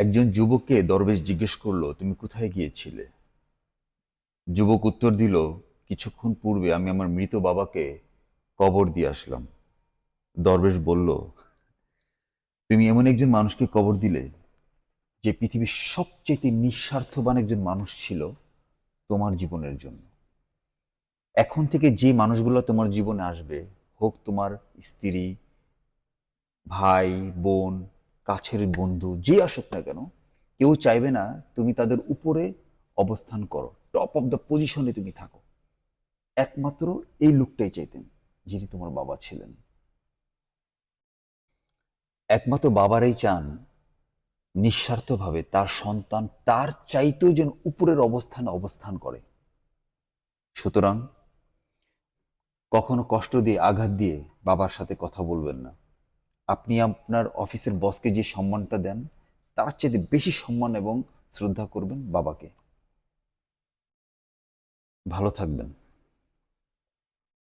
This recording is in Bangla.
একজন যুবককে দরবেশ জিজ্ঞেস করল, তুমি কোথায় গিয়েছিলে? যুবক উত্তর দিল, কিছুক্ষণ পূর্বে আমি আমার মৃত বাবাকে কবর দিয়ে আসলাম। দরবেশ বলল, তুমি এমন একজন মানুষকে কবর দিলে যে পৃথিবীর সবচেয়ে নিঃস্বার্থবান একজন মানুষ ছিল তোমার জীবনের জন্য। এখন থেকে যে মানুষগুলো তোমার জীবনে আসবে, হোক তোমার স্ত্রী, ভাই, বোন কাছের বন্ধু যে আসুক না কেন, কেউ চাইবে না তুমি তাদের উপরে অবস্থান করো টপ অফ দ্য পজিশনে তুমি থাকো। একমাত্র এই লোকটাই চাইতেন যিনি তোমার বাবা ছিলেন। একমাত্র বাবারাই চান নিঃস্বার্থভাবে তার সন্তান তার চাইতেও যেন উপরের অবস্থানে অবস্থান করে। সুতরাং কখনো কষ্ট দিয়ে, আঘাত দিয়ে বাবার সাথে কথা বলবেন না। আপনি আপনার অফিসের বসকে যে সম্মানটা দেন, তার চেয়ে বেশি সম্মান এবং শ্রদ্ধা করবেন বাবাকে। ভালো থাকবেন।